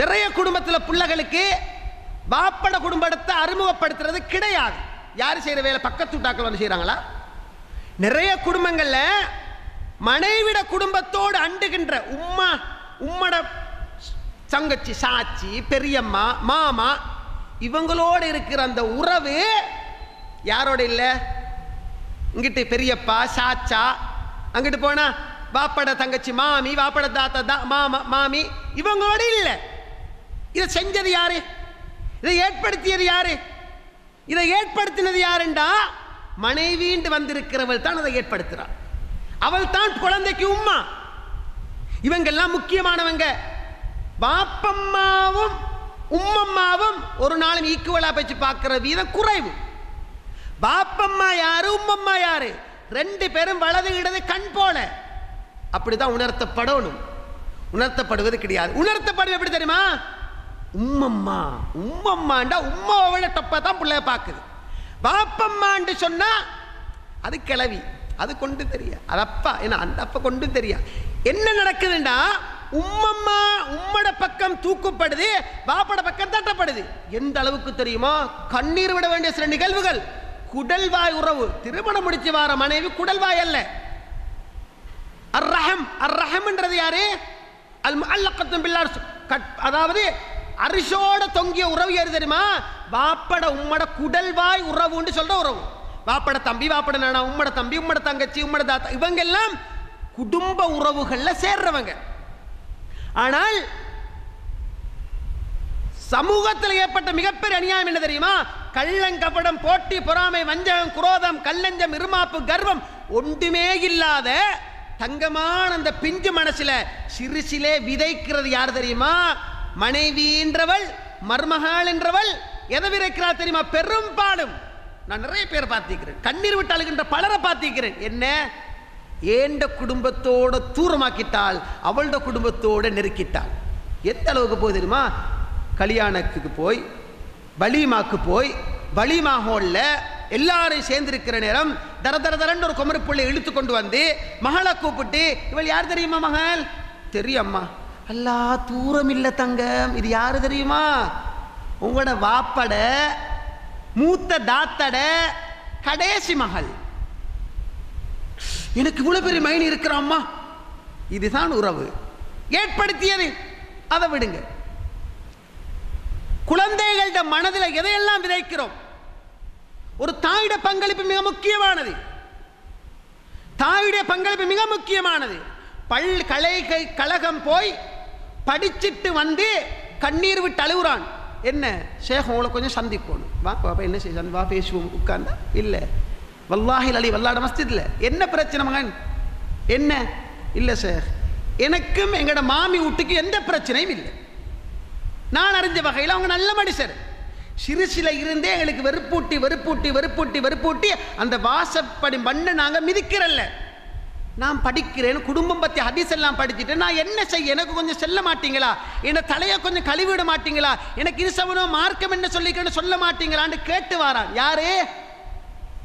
நிறைய குடும்பத்தில் பிள்ளைகளுக்கு பாப்பட குடும்பத்தை அறிமுகப்படுத்துறது கிடையாது. யார் செய்கிற வேலை? பக்கத்து வீட்டாக்கள் வந்து செய்கிறாங்களா நிறைய குடும்பங்களில் மனைவிட குடும்பத்தோடு அண்டுகின்ற உம்மா உம்மட சங்கச்சி சாச்சி பெரியம்மா மாமா இவங்களோடு இருக்கிற அந்த உறவு யாரோட இல்லை? இங்கிட்டு பெரியப்பா சாச்சா அங்கிட்டு போனா வாப்பட தங்கச்சி மாமி வாப்பட தாத்தா தா மாமா மாமி இவங்களோட இல்லை. இதை செஞ்சது யாரு? இதை ஏற்படுத்தியது யாரு? இதை ஏற்படுத்தினது யாருண்டா? மனைவிண்டு வந்திருக்கிறவள் தான் அதை ஏற்படுத்துறாள். அவள் தான் குழந்தைக்கு உம்மா. இவங்கெல்லாம் முக்கியமானவங்க. பாப்பம்மாவும் உம்மம்மாவும் ஒரு நாளும் ஈக்குவலா வச்சு பார்க்கிற வீதம் குறைவு. பாப்பம்மா யாரு உம்மம்மா யாரு? ரெண்டு பேரும் வலது இடது கண் போல. அப்படிதான் உணர்த்தப்படணும். உணர்த்தப்படுவது கிடையாது. உணர்த்தப்படுவது எப்படி தெரியுமா? உம்மம்மா உம்மம்மாண்டா உம்மாவை விட டப்பா தான் பிள்ளைய பார்க்குது. பாப்பம்மான்னு சொன்னா அது கிளவி அது கொண்டு தெரியா அது அப்பா ஏன்னா அந்த அப்பா கொண்டு தெரியா. என்ன நடக்குதுண்டா உம்மம்மா உம்மட பக்கம் தூக்கப்படுது பாப்பட பக்கம் தட்டப்படுது. எந்த அளவுக்கு தெரியுமா கண்ணீர் விட வேண்டிய சில நிகழ்வுகள். குடல்வாய் உறவு திருமணம் முடிச்சு வார மனைவி குடல்வாய் அல்ல. அர்ரஹம் அர்ரஹம்ன்றது யாரு? அல் அல்லக்கத்தும் பில்லார் கட்- அதாவது அரிசோட தொங்கிய உறவு யாரு தெரியுமா? வாப்பட உம்மட குடல்வாய் உறவுன்னு சொல்ற உறவு. வாப்பட தம்பி வாப்பட நானா உம்மட தம்பி உம்மட தங்கச்சி உம்மட தாத்தா இவங்க எல்லாம் குடும்ப உறவுகள்ல சேர்றவங்க. ஆனால் சமூகத்தில் ஏற்பட்ட மிகப்பெரிய அநியாயம் என்ன தெரியுமா? கள்ளங்கபடம் போட்டி பொறாமை வஞ்சகம் குரோதம் கல்லஞ்சம் இருமாப்பு கர்வம் ஒன்றுமே இல்லாத தங்கமான அந்த பிஞ்சு மனசுல சிறுசிலே விதைக்கிறது யார் தெரியுமா? மனைவி என்றவள் மர்மகால் என்றவள் எதை விதைக்கிறார் தெரியுமா? பெரும்பாலும் நான் நிறைய பேர் பார்த்திருக்கிறேன். கண்ணீர் விட்டு அழுகின்ற பலரை பார்த்திருக்கிறேன். என்ன? ஏண்ட குடும்பத்தோட தூரமாக்கிட்டாள் அவளோட குடும்பத்தோட நெருக்கிட்டாள். எந்த அளவுக்கு போய் தெரியுமா? கல்யாணத்துக்கு போய் பலிமாக்கு போய் வலிமா ஹோல்ல எல்லாரும் சேர்ந்திருக்கிற நேரம் தர தர தரன்னு ஒரு குமரி இழுத்து கொண்டு வந்து மகளை கூப்பிட்டு இவள் யார் தெரியுமா மகள்? தெரியும்மா அல்லா தூரம் இல்லை தங்கம். இது யாரு தெரியுமா? உங்களோட வாப்பட மூத்த தாத்தட கடைசி மகள். எனக்கு இவ்வளவு பெரிய மைனி இருக்கிறாம்மா இதுதான் உறவு. ஏற்படுத்தியது. அதை விடுங்க. குழந்தைகளோட மனதில் எதையெல்லாம் விதைக்கிறோம் ஒரு தாயிட பங்களிப்பு மிக முக்கியமானது. தாயுடைய பங்களிப்பு மிக முக்கியமானது. பல் கலைகை கழகம் போய் படிச்சுட்டு வந்து கண்ணீர் விட்டு அழுகுறான். என்ன? சேகம் உங்களை கொஞ்சம் சந்திக்கணும் வா பாப்பா என்ன செய்ய வா பேசுவோம் உட்கார்ந்தா? இல்லை. வல்லாஹில் அலி வல்லாட மஸ்ஜித்ல. என்ன பிரச்சனை மகன்? என்ன? இல்லை சார் எனக்கும் எங்களோட மாமி வீட்டுக்கு எந்த பிரச்சனையும் இல்லை. நான் அறிஞ்ச வகையில் அவங்க நல்ல மனுஷர். சிறுசில இருந்தே எங்களுக்கு வெறுப்பூட்டி வெறுப்பூட்டி வெறுப்பூட்டி வெறுப்பூட்டி அந்த வாசப்படி மண்ணை நாங்கள் மிதிக்கிறல்ல. நான் படிக்கிறேன் குடும்பம் பற்றி ஹதீஸ் எல்லாம் படிச்சுட்டு நான் என்ன செய்ய எனக்கு கொஞ்சம் செல்ல மாட்டீங்களா? என்னை தலையை கொஞ்சம் கழுவிட மாட்டீங்களா? எனக்கு இருசவனோ மார்க்கம் என்ன சொல்லிக்கன்னு சொல்ல மாட்டீங்களான்னு கேட்டு வாரான். யாரு?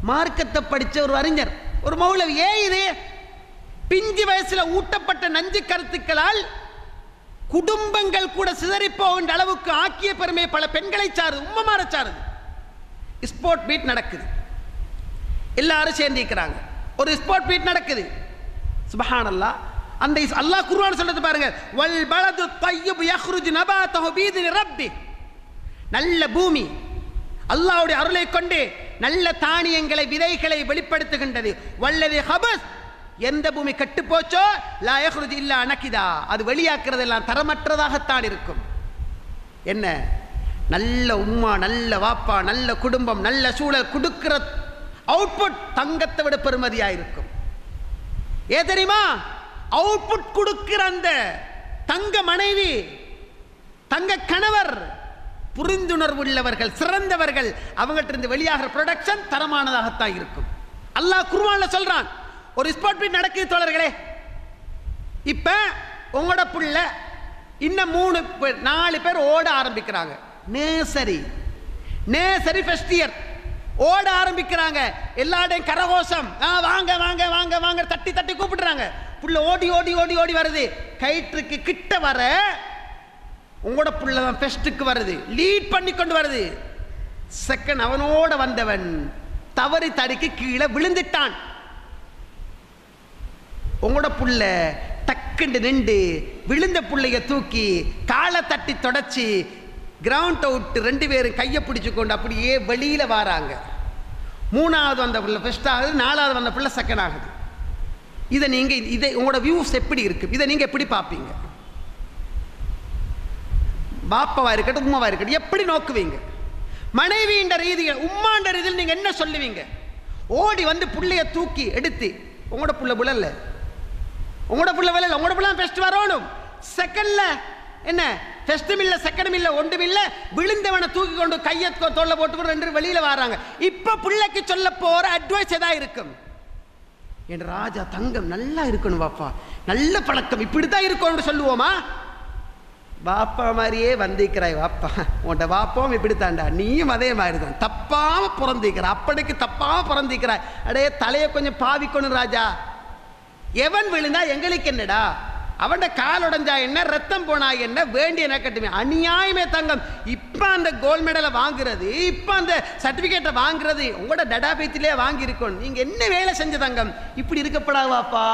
மார்க்கத்தை படித்த ஒரு அறிஞர் ஒரு மௌலவி. ஏன் இது? பிஞ்சு வயசில் ஊட்டப்பட்ட நஞ்சு கருத்துக்களால் குடும்பங்கள் கூட சிதறி போகின்ற அளவுக்கு ஆக்கிய பெருமை பல பெண்களை சாருது உம்மமார சாருது. ஸ்போர்ட் மீட் நடக்குது. எல்லாரும் சேர்ந்திருக்கிறாங்க ஒரு ஸ்போர்ட் மீட் நடக்குது. சுபஹானல்லாஹ் அந்த இஸ்- அல்லாஹ் குர்ஆன் சொல்றது பாருங்க வல் பலது தய்யிப் யஹ்ருஜ் நபாதஹு பீதினி ரப்பி. நல்ல பூமி அல்லாஹ்வுடைய அருளை கொண்டு நல்ல தானியங்களை விதைகளை வெளிப்படுத்துகின்றது. வல்லதி ஹபஸ். எந்த பூமி கெட்டு போச்சோ லா யஹ்ருஜு இல்லா அனக்கிதா அது வெளியாக்குறதெல்லாம் தரமற்றதாகத்தான் இருக்கும். என்ன? நல்ல உம்மா நல்ல வாப்பா நல்ல குடும்பம் நல்ல சூழல் கொடுக்கிற அவுட்புட் தங்கத்தை விட பெருமதியாக இருக்கும் ஏ தெரியுமா? அவுட்புட் கொடுக்கிற அந்த தங்க மனைவி தங்க கணவர் புரிந்துணர்வு உள்ளவர்கள் சிறந்தவர்கள் அவங்கள்ட்ட இருந்து வெளியாகிற ப்ரொடக்ஷன் தரமானதாகத்தான் இருக்கும். அல்லாஹ் குர்ஆன்ல சொல்றான் ஒரு ஸ்பாட் மீட் நடக்குது தோழர்களே. இப்ப உங்களோட புள்ள இன்னும் மூணு பேர் நாலு பேர் ஓட ஆரம்பிக்கிறாங்க. நேசரி நேசரி ஃபர்ஸ்ட் இயர் ஓட ஆரம்பிக்கிறாங்க. எல்லாடையும் கரகோஷம். ஆ வாங்க வாங்க வாங்க வாங்க தட்டி தட்டி கூப்பிடுறாங்க. புள்ள ஓடி ஓடி ஓடி ஓடி வருது. கயிற்றுக்கு கிட்ட வர உங்களோட புள்ள தான் ஃபெஸ்ட்டுக்கு வருது. லீட் பண்ணி கொண்டு வருது. செகண்ட் அவனோட வந்தவன் தவறி தடுக்கி கீழே விழுந்துட்டான். உங்களோட புள்ள டக்குண்டு நின்று விழுந்த புள்ளைய தூக்கி காலை தட்டி தொடச்சி கிரவுண்ட் அவுட் ரெண்டு பேரும் கையை பிடிச்சி கொண்டு அப்படியே வெளியில வராங்க. மூணாவது வந்த பிள்ளை ஃபஸ்ட் ஆகுது நாலாவது வந்த பிள்ளை செகண்ட் ஆகுது. இதை நீங்க இதை உங்களோட வியூஸ் எப்படி இருக்கு? இதை நீங்க எப்படி பார்ப்பீங்க? பாப்பாவாக இருக்கட்டும் உமாவாக இருக்கட்டும் எப்படி நோக்குவீங்க? மனைவின்ற ரீதியில் உம்மான்ற ரீதியில் நீங்க என்ன சொல்லுவீங்க? ஓடி வந்து புள்ளைய தூக்கி எடுத்து உங்களோட புள்ள புள்ளல்ல உங்களோட புள்ள விழல உங்களோட புள்ள பெஸ்ட் வரணும். செகண்ட்ல என்ன? ஃபெஸ்டும் இல்லை செகண்டும் இல்லை ஒன்றும் இல்லை விழுந்தவனை தூக்கி கொண்டு கையை தொல்லை போட்டுக்கொண்டு ரெண்டு வெளியில் வராங்க. இப்போ பிள்ளைக்கு சொல்ல போகிற அட்வைஸ் எதா இருக்கும்? என் ராஜா தங்கம் நல்லா இருக்கணும் பாப்பா. நல்ல பழக்கம். இப்படித்தான் இருக்கணும்னு சொல்லுவோமா? பாப்பா மாதிரியே வந்திக்கிறாய் வாப்பா உன்ட வாப்பாவும் இப்படித்தான்டா. நீயும் அதே மாதிரி தான் தப்பாம பிறந்திக்கிற அப்பனுக்கு தப்பாம பிறந்திக்கிறாய் அடே தலையை கொஞ்சம் பாவிக்கணும் ராஜா. எவன் விழுந்தா எங்களுக்கு என்னடா? அவன் கால் உடைஞ்சா என்ன ரத்தம் போனா என்ன வேண்டிய நக்கட்டுமே அநியாயமே தங்கம். இப்போ அந்த கோல்டு மெடலை வாங்குறது இப்போ அந்த சர்டிஃபிகேட்டை வாங்குறது உங்களோட டடாபேத்திலே வாங்கி நீங்கள் நீங்க என்ன வேலை செஞ்ச தங்கம்? இப்படி இருக்கப்படாவாப்பா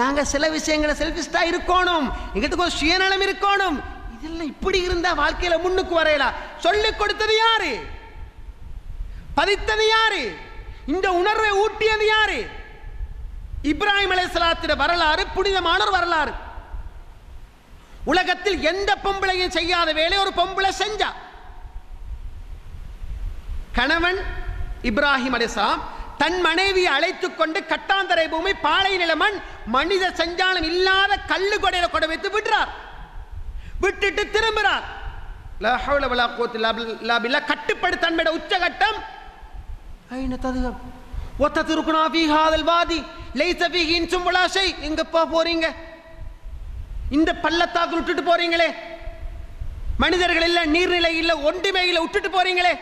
நாங்க சில விஷயங்களை செல்ஃபிஸ்டாக இருக்கணும். எங்கிட்ட கொஞ்சம் சுயநலம் இருக்கணும். இதெல்லாம் இப்படி இருந்தா வாழ்க்கையில முன்னுக்கு வரையலாம் சொல்லிக் கொடுத்தது யாரு? பதித்தது யாரு? இந்த உணர்வை ஊட்டியது யாரு? இப்ராஹிம் அலைஹிஸ்ஸலாத்திட வரலாறு புனிதமான ஒரு வரலாறு. உலகத்தில் எந்த பொம்பளையும் செய்யாத வேலை ஒரு பொம்பளை செஞ்சா. கணவன் இப்ராஹிம் அலைஹிஸ்ஸலாம் தன் மனைவியை அழைத்து கொண்டு கட்டாந்தரை பூமி பாலை நிலமன் மனித சஞ்சாலம் இல்லாத கல்லு கொடையில கொடை வைத்து விடுறார். விட்டுட்டு திரும்புறார். லா கட்டுப்படுத்த உச்சகட்டம். ஒத்த திருக்குணா ஃபீ வாதி லைசபிகின் ஃபீஹி எங்கப்பா போறீங்க? இந்த பள்ளத்தாக்கு விட்டுட்டு போறீங்களே? மனிதர்கள் இல்ல நீர்நிலை இல்ல ஒன்றுமே இல்ல விட்டுட்டு போறீங்களே?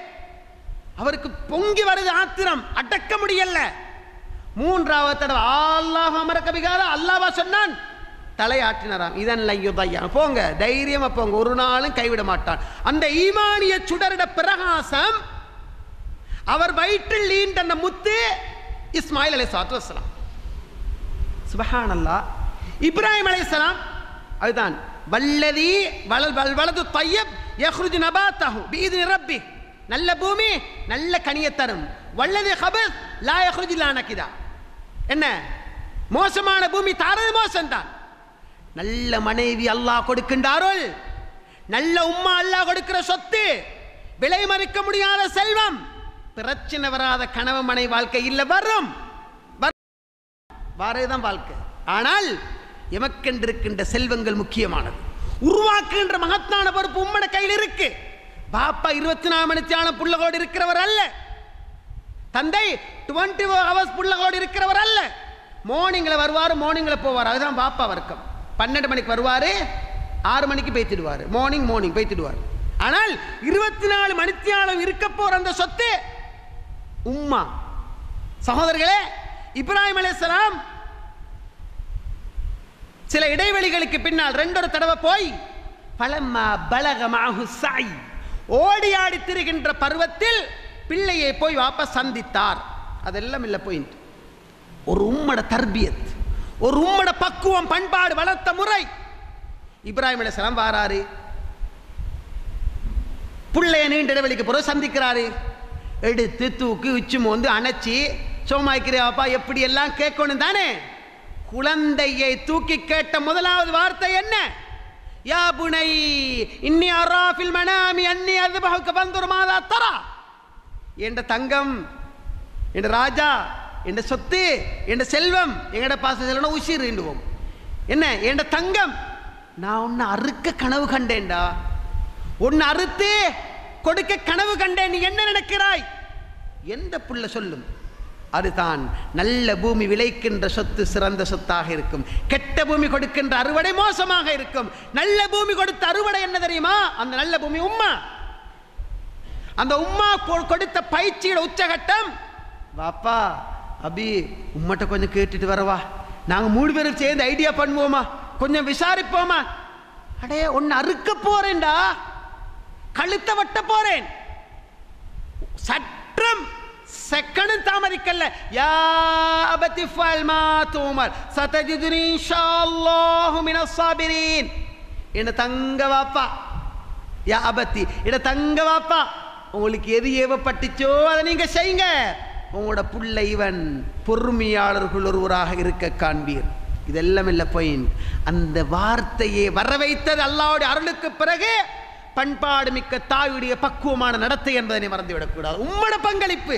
அவருக்கு பொங்கி வருது ஆத்திரம் அடக்க முடியல. மூன்றாவது தடவை அல்லாஹ் அமர கபிகார அல்லாவா சொன்னான் தலையாற்றினாராம் இதன் லையுதையா போங்க தைரியமா போங்க ஒரு நாளும் கைவிட மாட்டான். அந்த ஈமானிய சுடரிட பிரகாசம் அவர் வயிற்றில் நீண்ட அந்த முத்து இஸ்மாயில் அலை சாத்து வசலாம் சுபஹானல்லா இப்ராஹிம் அலைஹிஸ்ஸலாம் அதுதான். வல்லதி வள வல் வலது தையப் யஹ்ருஜு நபாத்தஹு பீதி ரப்பி. நல்ல பூமி நல்ல கனியை தரும். வல்லதி ஹபஸ் லா யஹ்ருஜு இல்லா நக்கிதா என்ன? மோசமான பூமி தாரது மோசம்தான். நல்ல மனைவி அல்லாஹ் கொடுக்கின்ற அருள் நல்ல உம்மா அல்லாஹ் கொடுக்கிற சொத்து. விலை மறுக்க முடியாத செல்வம். பிரச்சனை வராத கணவன் மனை வாழ்க்கை இல்ல வரும். வரதுதான் வாழ்க்கை. ஆனால் எமக்கென்றிருக்கின்ற செல்வங்கள் முக்கியமானது. உருவாக்குகின்ற மகத்தான பொறுப்பு உம்மட கையில் இருக்கு. பாப்பா இருபத்தி நாலு மணித்தியாலம் புள்ளகோடு இருக்கிறவர் அல்ல. தந்தை டுவெண்ட்டி ஃபோர் ஹவர்ஸ் புள்ளகோடு இருக்கிறவர் அல்ல. மார்னிங்கில் வருவார் மார்னிங்கில் போவார். அதுதான் பாப்பா வர்க்கம். பன்னெண்டு மணிக்கு வருவார் ஆறு மணிக்கு பேத்திடுவார். Morning morning பேத்திடுவார். ஆனால் இருபத்தி நாலு மணித்தியாலம் இருக்க போற அந்த சொத்து உம்மா. சகோதரர்களே இப்ராஹிம் அலைஹிஸ்ஸலாம் சில இடைவெளிகளுக்கு பின்னால் ரெண்டொரு தடவை போய் பலம்மா பலகமாகு சாய் ஓடி ஆடி திரிகின்ற பருவத்தில் பிள்ளையை போய் வாப்ப சந்தித்தார். அதெல்லாம் இல்லை போயிண்ட் ஒரு உம்மட தர்பியத் ஒரு உம்மட பக்குவம் பண்பாடு வளர்த்த முறை. இப்ராஹிம் அலைஹிஸ்ஸலாம் வாராரு. பிள்ளைய நீண்ட இடைவெளிக்கு பிறகு சந்திக்கிறாரு. எடுத்து தூக்கி உச்சி மோந்து அணைச்சி சோமாய்க்கிறியாப்பா எப்படி எல்லாம் கேட்கணும் தானே? குழந்தையை தூக்கி கேட்ட முதலாவது வார்த்தை என்ன? யா புனை இன்னி அராஃபில் மனாமி அன்னி அதுபகுக்க பந்துரு மாதா தரா. என்ற தங்கம் என்ற ராஜா என்ற சொத்து என்ற செல்வம் எங்கட பாச செல்வம் என்றுவோம் என்ன? என்ற தங்கம். நான் உன்னை அறுக்க கனவு கண்டேன்டா. உன்னை அறுத்து கொடுக்க கனவு கண்டேன். நீ என்ன நினைக்கிறாய்? எந்த புள்ள சொல்லும்? அதுதான் நல்ல பூமி விளைக்கின்ற சொத்து சிறந்த சொத்தாக இருக்கும். கெட்ட பூமி கொடுக்கின்ற அறுவடை மோசமாக இருக்கும். நல்ல பூமி கொடுத்த அறுவடை என்ன தெரியுமா? அந்த நல்ல பூமி உம்மா. அந்த உம்மா கொடுத்த பயிற்சியோட உச்சகட்டம். வாப்பா அபி உம்மட்ட கொஞ்சம் கேட்டுட்டு வரவா நாங்க மூணு பேரும் சேர்ந்து ஐடியா பண்ணுவோமா? கொஞ்சம் விசாரிப்போமா? அடே ஒன்று அறுக்க போறேன்டா. கழுத்த வட்ட போறேன். சற்றம் செகண்ட் தாமதிக்கல்ல யா அபதி ஃபல்மா தூமர் சதஜிதுனி இன்ஷாஅல்லாஹு மினஸ் சாபிரீன் என்ன தங்க வாப்பா யா அபத்தி என்ன தங்க வாப்பா உங்களுக்கு எது ஏவப்பட்டுச்சோ அதை நீங்க செய்யுங்க உங்களோட புள்ள இவன் பொறுமையாளர்கள் ஒருவராக இருக்க காண்பீர் இதெல்லாம் இல்லை பாயிண்ட் அந்த வார்த்தையை வர வைத்தது அல்லாவுடைய அருளுக்கு பிறகு பண்பாடு மிக்க தாயுடைய பக்குவமான நடத்தை என்பதனை மறந்துவிடக்கூடாது உம்மோட பங்களிப்பு